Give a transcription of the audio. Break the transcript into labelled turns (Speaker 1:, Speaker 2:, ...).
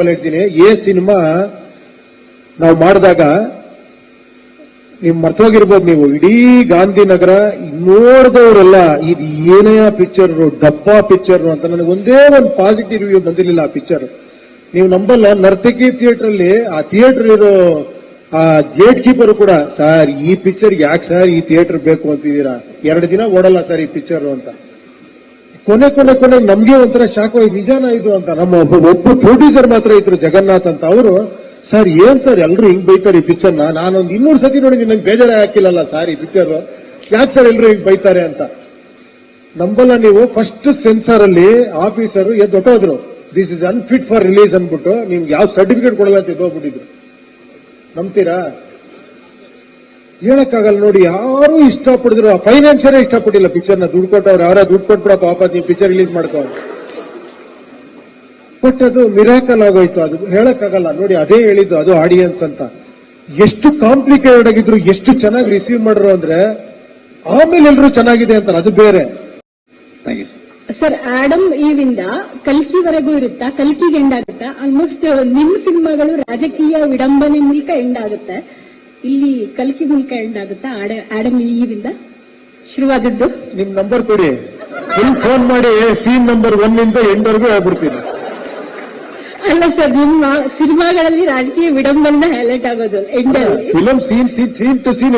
Speaker 1: Example ಹೇಳ್ತೀನಿ. A cinema ನಾವು ಮಾಡಿದಾಗ ನೀವು ಮರ್ತೋಗಿರ್ಬೋದು ನೀವು. ಇಡೀ ಗಾಂಧಿನಗರ ನೋಡಿದವರೆಲ್ಲ ಇದು ಏನೇ ಪಿಕ್ಚರ್ ಡಬ್ಬಾ ಪಿಕ್ಚರ್ ಅಂತ ನನಗೆ ಒಂದೇ ಒಂದು ಪಾಸಿಟಿವ್ ರಿವ್ಯೂ ಬಂದಿರಲಿಲ್ಲ ಆ ಪಿಕ್ಚರ್ ನೀವು ನಂಬಲ್ಲ, ನರ್ತಕಿ ಥಿಯೇಟರ್ ಅಲ್ಲಿ ಆ ಥಿಯೇಟರ್ ಇರೋ ಆ ಗೇಟ್ ಕೀಪರ್ ಕೂಡ, ಸರ್, ಈ ಪಿಕ್ಚರ್ ಯಾಕೆ ಸರ್ ಈ ಥಿಯೇಟರ್ ಬೇಕು ಅಂತಿದ್ದೀರಾ? ಎರಡು ದಿನ ಓಡಲ್ಲ ಸರ್ ಈ ಪಿಕ್ಚರ್ ಅಂತ. ಕೊನೆ ಕೊನೆ ಕೊನೆ ನಮ್ಗೆ ಒಂಥರ ಶಾಕ್ ನಿಜಾನ ಇದು ಅಂತ. ನಮ್ಮ ಒಬ್ಬ ಪ್ರೊಡ್ಯೂಸರ್ ಮಾತ್ರ ಇದ್ರು, ಜಗನ್ನಾಥ್ ಅಂತ. ಅವರು, ಸರ್, ಏನ್ ಸರ್, ಎಲ್ರು ಹಿಂಗ್ ಬೈತಾರೆ ಈ ಪಿಕ್ಚರ್ ನಾನೊಂದು ಇನ್ನೂರು ಸತಿ ನೋಡಿದ್ದೀನಿ, ನಂಗೆ ಬೇಜಾರ ಹಾಕಿಲ್ಲಲ್ಲ ಸರ್ ಈ ಪಿಕ್ಚರ್ ಯಾಕೆ ಸರ್ ಎಲ್ರು ಹಿಂಗ್ ಬೈತಾರೆ ಅಂತ? ನಂಬಲ್ಲ ನೀವು ಫಸ್ಟ್ ಸೆನ್ಸಾರ್ ಅಲ್ಲಿ officer ಎದ್ದೊಟ್ಟೋದ್ರು this is unfit for release ಅಂದ್ಬಿಟ್ಟು, ನಿಮ್ಗೆ ಯಾವ ಸರ್ಟಿಫಿಕೇಟ್ ಕೊಡಲ್ಲ ಅಂತ ಎದ್ದೋಗ್ಬಿಟ್ಟಿದ್ರು ನಂಬ್ತೀರಾ? ಹೇಳಕ್ಕಾಗಲ್ಲ ನೋಡಿ ಯಾರು ಇಷ್ಟಪಡಿದ್ರು ಫೈನಾನ್ಷಿಯರೇ ಇಷ್ಟಪಟ್ಟಿಲ್ಲ. ಪಿಕ್ಚರ್ನ ದುಡ್ಡು ಕೊಟ್ಟವ್ರು ಯಾರ ದುಡ್ಡು ಕೊಟ್ಬಿಡ ಪಾಪ ನೀವು ಪಿಕ್ಚರ್ ರಿಲೀಸ್ ಮಾಡ್ಕೋ ಬಟ್ ಅದು ಮಿರಾಕಲ್ ಆಗೋಯ್ತು. ಅದು ಹೇಳಕ್ಕಾಗಲ್ಲ. ನೋಡಿ ಅದೇ ಹೇಳಿದ್ದು ಅದು ಆಡಿಯನ್ಸ್ ಅಂತ. ಎಷ್ಟು ಕಾಂಪ್ಲಿಕೇಟೆಡ್ ಆಗಿದ್ರು ಎಷ್ಟು ಚೆನ್ನಾಗಿ ರಿಸೀವ್ ಮಾಡ್ರು ಅಂದ್ರೆ ಆಮೇಲೆ ಎಲ್ಲರೂ ಚೆನ್ನಾಗಿದೆ ಅಂತಾರೆ. ಅದು ಬೇರೆ.
Speaker 2: ಥ್ಯಾಂಕ್ ಯು ಸರ್
Speaker 3: ಆಡಮ್ ಈವಿಂದ ಕಲ್ಕಿವರೆಗೂ ಇರುತ್ತಾ? ಕಲ್ಕಿಗೆ ಎಂಡ್ ಆಗುತ್ತಾ? ಆಲ್ಮೋಸ್ಟ್ ನಿಮ್ಮ ಸಿನಿಮಾಗಳು ರಾಜಕೀಯ ವಿಡಂಬನೆ ಮೂಲಕ ಎಂಡ್ ಆಗುತ್ತೆ. ಇಲ್ಲಿ ಕಲ್ಕಿ ಮೂಲಕ ಎಂಡ್ ಆಗುತ್ತಾ ಆಡ- ಆಡಮ್ ಈವಿಂದ ಶುರುವಾದದ್ದು?
Speaker 1: ನಿಮ್ ನಂಬರ್ ಕೊಡಿ. ನಿಮ್ ಫೋನ್ ಮಾಡಿ ಸೀನ್ ನಂಬರ್ ಒನ್ ಇಂದ ಎಂಡ್ವರೆಗೂ ಹೇಳ್ಬಿಡ್ತೀನಿ.
Speaker 3: ಅಲ್ಲ ಸರ್ ನಿಮ್ಮ ಸಿನಿಮಾಗಳಲ್ಲಿ ರಾಜಕೀಯ ವಿಡಂಬನೆ ಹೈಲೈಟ್ ಆಗೋದು and
Speaker 1: film scene scene to scene